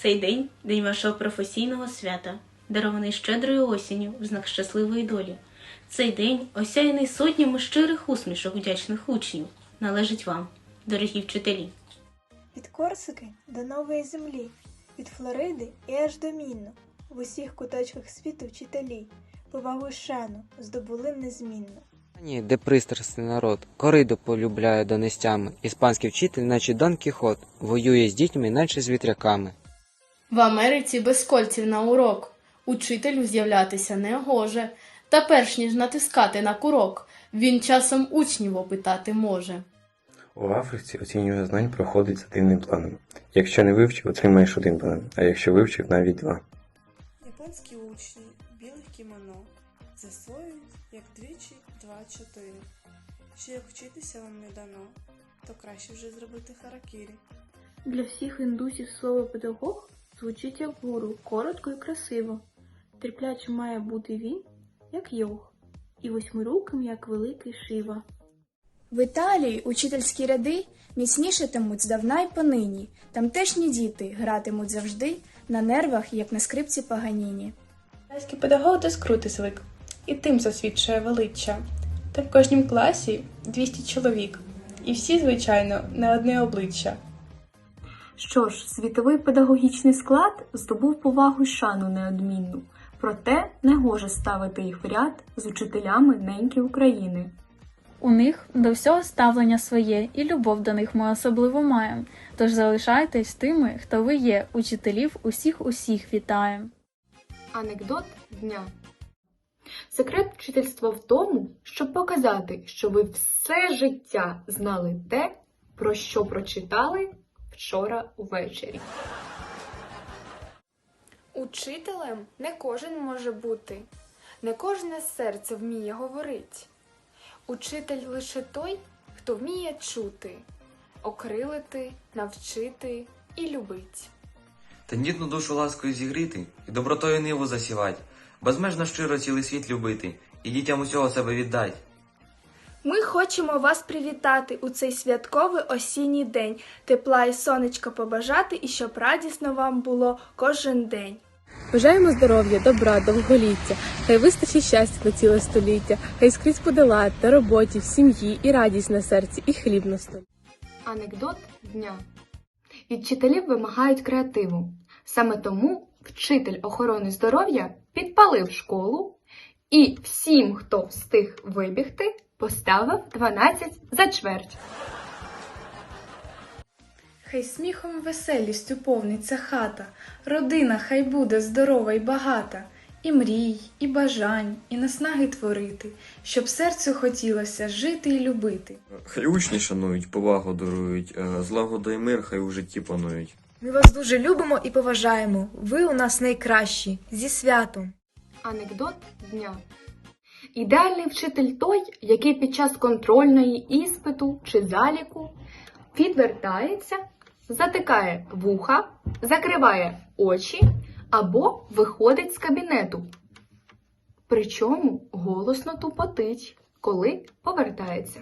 Цей день день вашого професійного свята, дарований щедрою осінню в знак щасливої долі. Цей день, осяяний сотнями щирих усмішок вдячних учнів, належить вам, дорогі вчителі. Від Корсики до нової землі, від Флориди і аж до Мінну. В усіх куточках світу вчителі, повагу шану здобули незмінно. Ні, де пристрасний народ, коридо полюбляє донестями. Іспанський вчитель, наче Дон Кіхот, воює з дітьми, наче з вітряками. В Америці без кольців на урок. Учителю з'являтися не гоже. Та перш ніж натискати на курок, він часом учнів опитати може. У Африці оцінювання знань проходить за дивним планом. Якщо не вивчив, отримаєш один бал, а якщо вивчив, навіть два. Японські учні в білих кімоно засвоюють як двічі два-чотири. Що як вчитися вам не дано, то краще вже зробити харакірі. Для всіх індусів слово педагог звучить як гуру, коротко і красиво. Терплячим має бути він, як йог, і восьмируким, як великий шива. В Італії учительські ряди міцнішатимуть здавна й понині. Тамтешні діти гратимуть завжди на нервах, як на скрипці Паганіні. Китайський педагог до скрути звик, і тим засвідчує величчя. Та в кожнім класі 200 чоловік, і всі, звичайно, не одне обличчя. Що ж, світовий педагогічний склад здобув повагу й шану неодмінну, проте не гоже ставити їх в ряд з учителями неньки України. У них до всього ставлення своє, і любов до них ми особливо маємо. Тож залишайтесь тими, хто ви є, учителів усіх усіх вітаємо. Анекдот дня. Секрет вчительства в тому, щоб показати, що ви все життя знали те, про що прочитали вчора увечері. Учителем не кожен може бути, не кожне серце вміє говорить. Учитель лише той, хто вміє чути, окрилити, навчити і любить. Тендітну душу ласкою зігріти і добротою ниву засівать, безмежно щиро цілий світ любити і дітям усього себе віддать. Ми хочемо вас привітати у цей святковий осінній день, тепла і сонечка побажати, і щоб радісно вам було кожен день. Бажаємо здоров'я, добра, довголіття, хай вистачить щастя на ціле століття, хай скрізь буде лад на роботі, в сім'ї, і радість на серці, і хліб на столі. Анекдот дня. Від вчителів вимагають креативу. Саме тому вчитель охорони здоров'я підпалив школу і всім, хто встиг вибігти, поставив 12 за чверть. Хай сміхом і веселістю повниться хата, родина хай буде здорова й багата, і мрій, і бажань, і наснаги творити, щоб серцю хотілося жити й любити. Хай учні шанують, повагу дарують, е, злагода і мир хай у житті панують. Ми вас дуже любимо і поважаємо. Ви у нас найкращі. Зі святом! Анекдот дня. Ідеальний вчитель той, який під час контрольної іспиту чи заліку відвертається, затикає вуха, закриває очі або виходить з кабінету. Причому голосно тупотить, коли повертається.